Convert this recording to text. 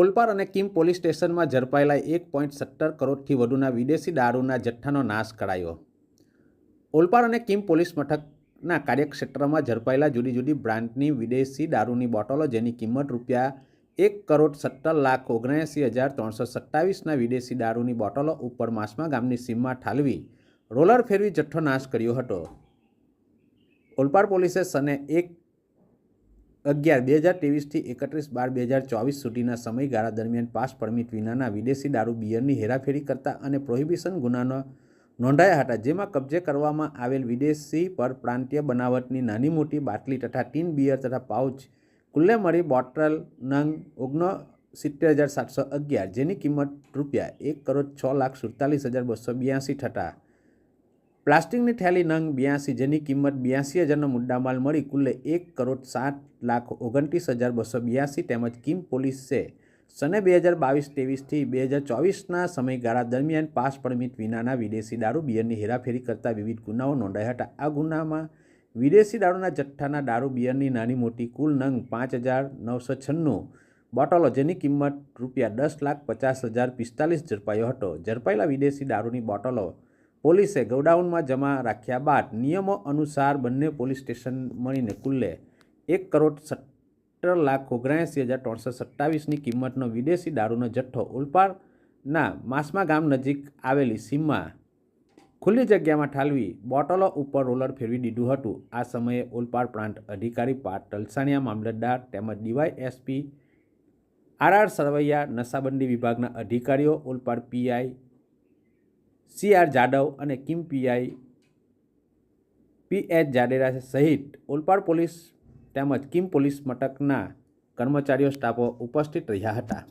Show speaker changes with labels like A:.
A: ઓલપાડ અને Kim police સ્ટેશનમાં ઝડપાયેલા એક પોઈન્ટ સત્તર કરોડથી વધુના વિદેશી દારૂના જથ્થાનો નાશ કરાયો. ઓલપાડ અને કિમ પોલીસ મથકના કાર્યક્ષેત્રમાં ઝડપાયેલા જુદી જુદી બ્રાન્ડની વિદેશી દારૂની બોટલો જેની કિંમત રૂપિયા એક કરોડ સત્તર લાખ ઓગણએંસી હજાર ત્રણસો સત્તાવીસના વિદેશી દારૂની બોટલો ઉપર માસમા ગામની સીમમાં ઠાલવી, રોલર ફેરવી જથ્થો નાશ કર્યો હતો. ઓલપાડ પોલીસે સને એક અગિયાર, બે હજાર ત્રેવીસથી એકત્રીસ બાર, બે હજાર ચોવીસ સુધીના સમયગાળા દરમિયાન પાસ પરમિટ વિનાના વિદેશી દારૂ બિયરની હેરાફેરી કરતા અને પ્રોહિબિશન ગુનાનો નોંધાયા હતા, જેમાં કબજે કરવામાં આવેલ વિદેશી પર પ્રાંતીય બનાવટની નાની મોટી બાટલી તથા ટીન બિયર તથા પાઉચ કુલ્લે મળી બોટલ નંગ ઓગણ સિત્તેર હજાર સાતસો અગિયાર, જેની કિંમત રૂપિયા એક કરોડ છ લાખ સુડતાલીસ હજાર બસો બ્યાસી થતા પ્લાસ્ટિકની થેલી નંગ બ્યાસી, જેની કિંમત બ્યાસી હજારનો મુદ્દામાલ મળી કુલ્લે એક કરોડ સાત લાખ ઓગણત્રીસ હજાર બસો બ્યાસી તેમજ કિમ પોલીસે સને બે હજાર બાવીસ ત્રેવીસથી બે હજાર ચોવીસના સમયગાળા દરમિયાન પાસ પરમિટ વિનાના વિદેશી દારૂ બિયરની હેરાફેરી કરતા વિવિધ ગુનાઓ નોંધાયા હતા. આ ગુનામાં વિદેશી દારૂના જથ્થાના દારૂ બિયરની નાની મોટી કુલ નંગ પાંચ હજાર નવસો છન્નું બોટલો, જેની કિંમત રૂપિયા દસ લાખ પચાસ હજાર પિસ્તાલીસ ઝડપાયો હતો. ઝડપાયેલા વિદેશી દારૂની બોટલો પોલીસે ગોડાઉનમાં જમા રાખ્યા બાદ નિયમો અનુસાર બંને પોલીસ સ્ટેશન મળીને કુલ્લે એક કરોડ સત્તર લાખ ઓગણસી હજાર ત્રણસો સત્તાવીસની કિંમતનો વિદેશી દારૂનો જથ્થો ઉલપાડના માસમા ગામ નજીક આવેલી સીમમાં ખુલ્લી જગ્યામાં ઠાલવી બોટલો ઉપર રોલર ફેરવી દીધું હતું. આ સમયે ઓલપાડ પ્રાંત અધિકારી પાટ તલસાણિયા, મામલતદાર તેમજ ડીવાય એસપી આર સરવૈયા, નશાબંધી વિભાગના અધિકારીઓ Olpad PI C R Jadav અને Kim PI P H Jadera સહિત ઓલપાડ પોલીસ તેમજ કિમ પોલીસ મથકના કર્મચારીઓ સ્ટાફો ઉપસ્થિત રહ્યા હતા.